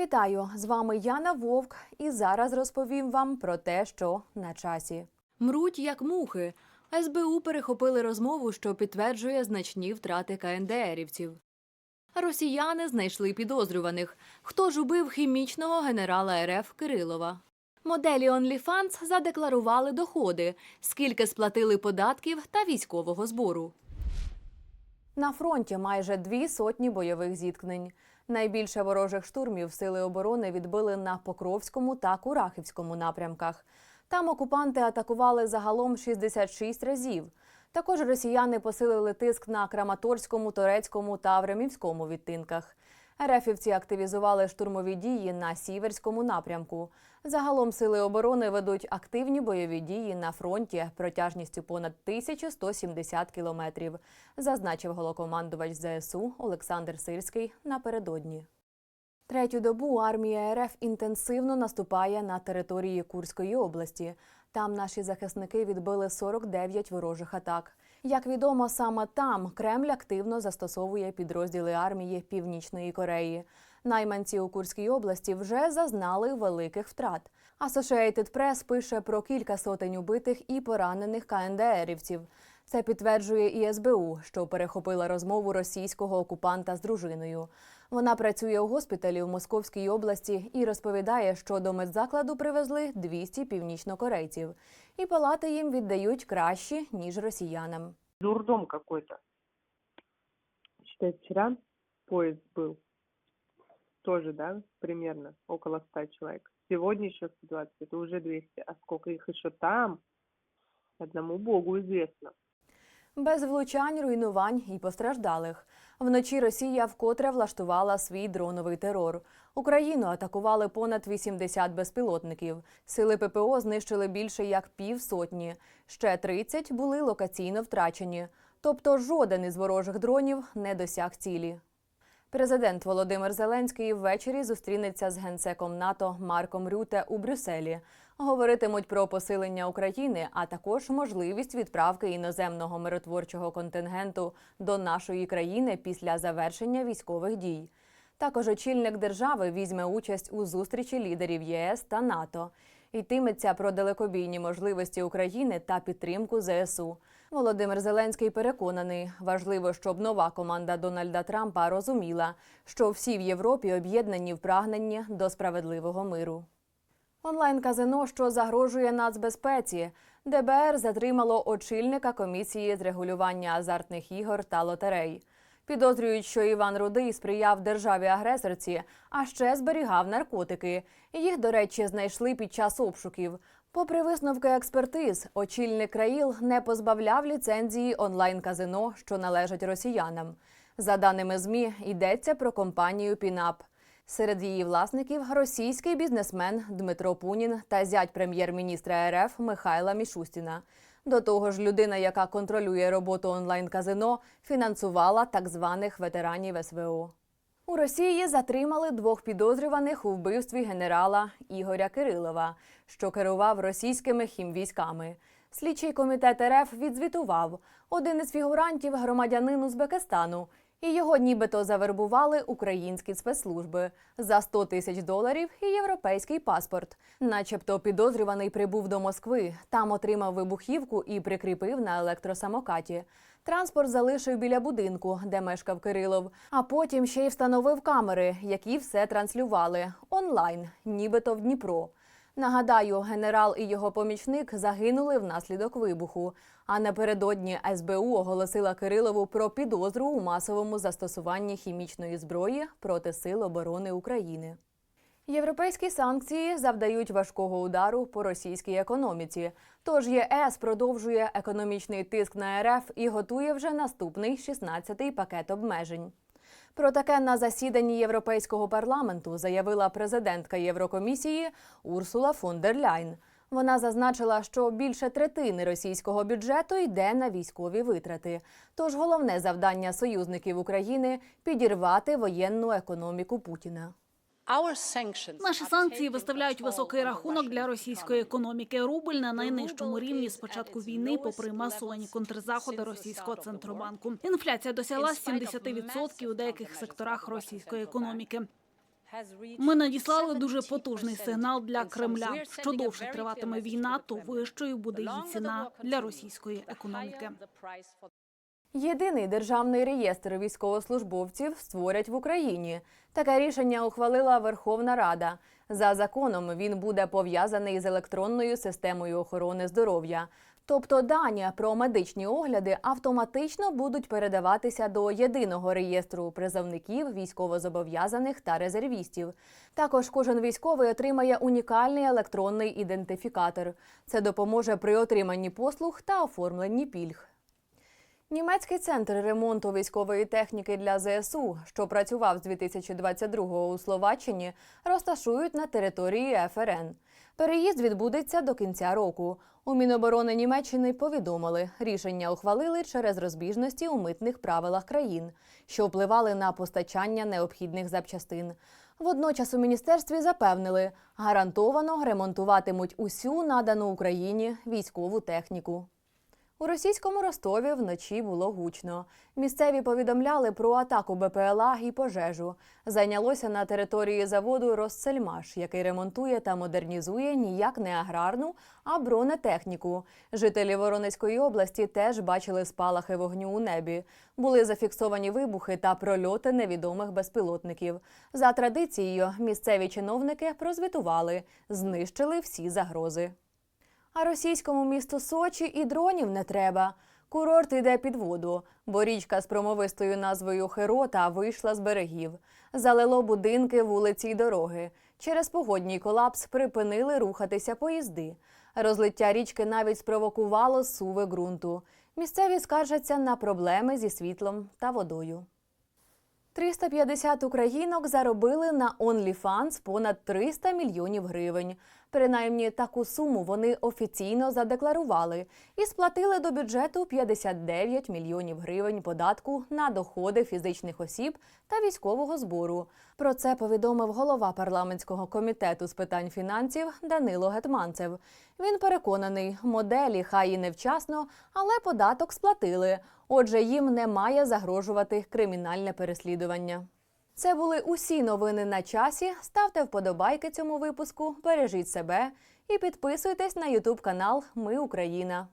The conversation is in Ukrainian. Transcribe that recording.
Вітаю! З вами Яна Вовк, і зараз розповім вам про те, що на часі. Мруть як мухи. СБУ перехопили розмову, що підтверджує значні втрати КНДРівців. Росіяни знайшли підозрюваних. Хто ж убив хімічного генерала РФ Кирилова? Моделі OnlyFans задекларували доходи, скільки сплатили податків та військового збору. На фронті майже дві сотні бойових зіткнень. Найбільше ворожих штурмів сили оборони відбили на Покровському та Курахівському напрямках. Там окупанти атакували загалом 66 разів. Також росіяни посилили тиск на Краматорському, Торецькому та Времівському відтинках. Рефівці активізували штурмові дії на Сіверському напрямку. Загалом сили оборони ведуть активні бойові дії на фронті протяжністю понад 1170 кілометрів, зазначив голокомандувач ЗСУ Олександр Сирський напередодні. Третю добу армія РФ інтенсивно наступає на території Курської області. Там наші захисники відбили 49 ворожих атак. Як відомо, саме там Кремль активно застосовує підрозділи армії Північної Кореї. Найманці у Курській області вже зазнали великих втрат. Associated Press пише про кілька сотень убитих і поранених КНДРівців. Це підтверджує і СБУ, що перехопила розмову російського окупанта з дружиною. Вона працює у госпіталі в Московській області і розповідає, що до медзакладу привезли 200 північнокорейців, і палати їм віддають кращі ніж росіянам. Дурдом какой-то. Считай, вчера поезд был. Тоже, да, примерно около 100 человек. Сегодня еще 120, это уже 200. А сколько их еще там, одному богу известно. Без влучань, руйнувань і постраждалих. Вночі Росія вкотре влаштувала свій дроновий терор. Україну атакували понад 80 безпілотників. Сили ППО знищили більше як півсотні. Ще 30 були локаційно втрачені. Тобто жоден із ворожих дронів не досяг цілі. Президент Володимир Зеленський ввечері зустрінеться з генсеком НАТО Марком Рюте у Брюсселі. Говоритимуть про посилення України, а також можливість відправки іноземного миротворчого контингенту до нашої країни після завершення військових дій. Також очільник держави візьме участь у зустрічі лідерів ЄС та НАТО. Йтиметься про далекобійні можливості України та підтримку ЗСУ. Володимир Зеленський переконаний, важливо, щоб нова команда Дональда Трампа розуміла, що всі в Європі об'єднані в прагненні до справедливого миру. Онлайн-казино, що загрожує нацбезпеці. ДБР затримало очільника комісії з регулювання азартних ігор та лотерей. Підозрюють, що Іван Рудий сприяв державі-агресорці, а ще зберігав наркотики. Їх, до речі, знайшли під час обшуків. Попри висновки експертиз, очільник країл не позбавляв ліцензії онлайн-казино, що належать росіянам. За даними ЗМІ, йдеться про компанію Пінап. Серед її власників російський бізнесмен Дмитро Пунін та зять прем'єр-міністра РФ Михайла Мішустіна. До того ж, людина, яка контролює роботу онлайн-казино, фінансувала так званих ветеранів СВО. У Росії затримали двох підозрюваних у вбивстві генерала Ігоря Кирилова, що керував російськими хімвійськами. Слідчий комітет РФ відзвітував, один із фігурантів громадянин Узбекистану, і його нібито завербували українські спецслужби за 100 тисяч доларів і європейський паспорт. Начебто підозрюваний прибув до Москви, там отримав вибухівку і прикріпив на електросамокаті. Транспорт залишив біля будинку, де мешкав Кирилов, а потім ще й встановив камери, які все транслювали онлайн, нібито в Дніпро. Нагадаю, генерал і його помічник загинули внаслідок вибуху. А напередодні СБУ оголосила Кирилову про підозру у масовому застосуванні хімічної зброї проти сил оборони України. Європейські санкції завдають важкого удару по російській економіці. Тож ЄС продовжує економічний тиск на РФ і готує вже наступний 16-й пакет обмежень. Про таке на засіданні Європейського парламенту заявила президентка Єврокомісії Урсула фон дер Ляйн. Вона зазначила, що більше третини російського бюджету йде на військові витрати. Тож головне завдання союзників України підірвати воєнну економіку Путіна. Наші санкції виставляють високий рахунок для російської економіки. Рубль на найнижчому рівні з початку війни, попри масовані контрзаходи російського центробанку. Інфляція досягла 70% у деяких секторах російської економіки. Ми надіслали дуже потужний сигнал для Кремля. Що довше триватиме війна, то вищою буде її ціна для російської економіки. Єдиний державний реєстр військовослужбовців створять в Україні. Таке рішення ухвалила Верховна Рада. За законом він буде пов'язаний з електронною системою охорони здоров'я. Тобто дані про медичні огляди автоматично будуть передаватися до єдиного реєстру призовників, військовозобов'язаних та резервістів. Також кожен військовий отримає унікальний електронний ідентифікатор. Це допоможе при отриманні послуг та оформленні пільг. Німецький центр ремонту військової техніки для ЗСУ, що працював з 2022-го у Словаччині, розташують на території ФРН. Переїзд відбудеться до кінця року. У Міноборони Німеччини повідомили, рішення ухвалили через розбіжності у митних правилах країн, що впливали на постачання необхідних запчастин. Водночас у міністерстві запевнили, гарантовано ремонтуватимуть усю надану Україні військову техніку. У російському Ростові вночі було гучно. Місцеві повідомляли про атаку БПЛА і пожежу. Зайнялося на території заводу Россельмаш, який ремонтує та модернізує ніяк не аграрну, а бронетехніку. Жителі Воронезької області теж бачили спалахи вогню у небі. Були зафіксовані вибухи та прольоти невідомих безпілотників. За традицією, місцеві чиновники прозвітували, знищили всі загрози. А російському місту Сочі і дронів не треба. Курорт йде під воду, бо річка з промовистою назвою Херота вийшла з берегів. Залило будинки, вулиці й дороги. Через погодній колапс припинили рухатися поїзди. Розлиття річки навіть спровокувало суви ґрунту. Місцеві скаржаться на проблеми зі світлом та водою. 350 українок заробили на OnlyFans понад 300 мільйонів гривень. Принаймні таку суму вони офіційно задекларували і сплатили до бюджету 59 мільйонів гривень податку на доходи фізичних осіб та військового збору. Про це повідомив голова парламентського комітету з питань фінансів Данило Гетманцев. Він переконаний, моделі хай і невчасно, але податок сплатили. Отже, їм не має загрожувати кримінальне переслідування. Це були усі новини на часі. Ставте вподобайки цьому випуску, бережіть себе і підписуйтесь на Ютуб канал Ми Україна.